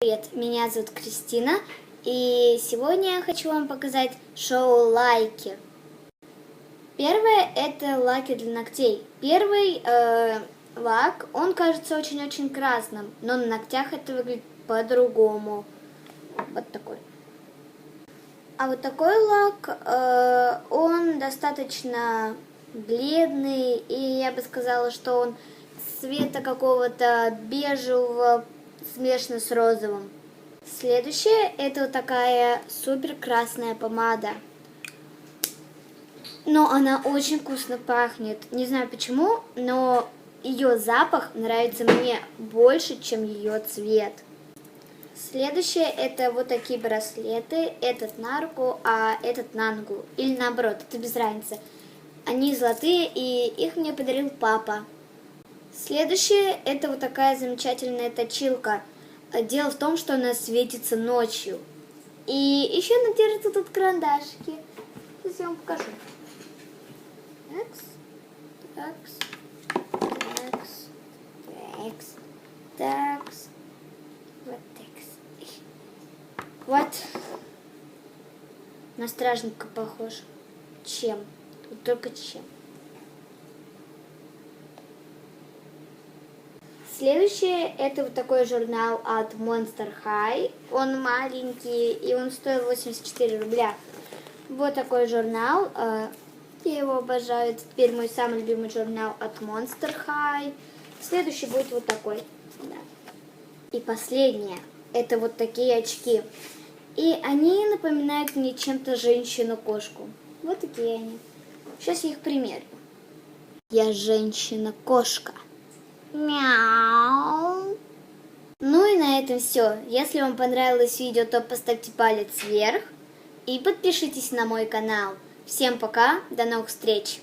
Привет, меня зовут Кристина, и сегодня я хочу вам показать шоу лайки. Первое это лаки для ногтей. Первый э, лак, он кажется очень-очень красным, но на ногтях это выглядит по-другому. Вот такой. А вот такой лак, э, он достаточно бледный, и я бы сказала, что он цвета какого-то бежевого, смешанно с розовым. Следующее, это вот такая супер красная помада. Но она очень вкусно пахнет. Не знаю почему, но ее запах нравится мне больше, чем ее цвет. Следующее это вот такие браслеты. Этот на руку, а этот на ногу. Или наоборот, это без разницы. Они золотые, и их мне подарил папа. Следующее это вот такая замечательная точилка. Дело в том, что она светится ночью. И еще она держит тут карандашики. Сейчас я вам покажу. Такс, такс, такс, такс, такс, вот такс. Вот. На стражника похож. Чем? Только чем. Следующее это вот такой журнал от Monster High. Он маленький и он стоил 84 рубля. Вот такой журнал. э, Я его обожаю. Это теперь мой самый любимый журнал от Monster High. Следующий будет вот такой. Да. И последнее. Это вот такие очки. И они напоминают мне чем-то женщину-кошку. Вот такие они. Сейчас я их примерю. Я женщина-кошка. Мяу. Этом все. Если вам понравилось видео, то поставьте палец вверх и подпишитесь на мой канал. Всем пока, до новых встреч!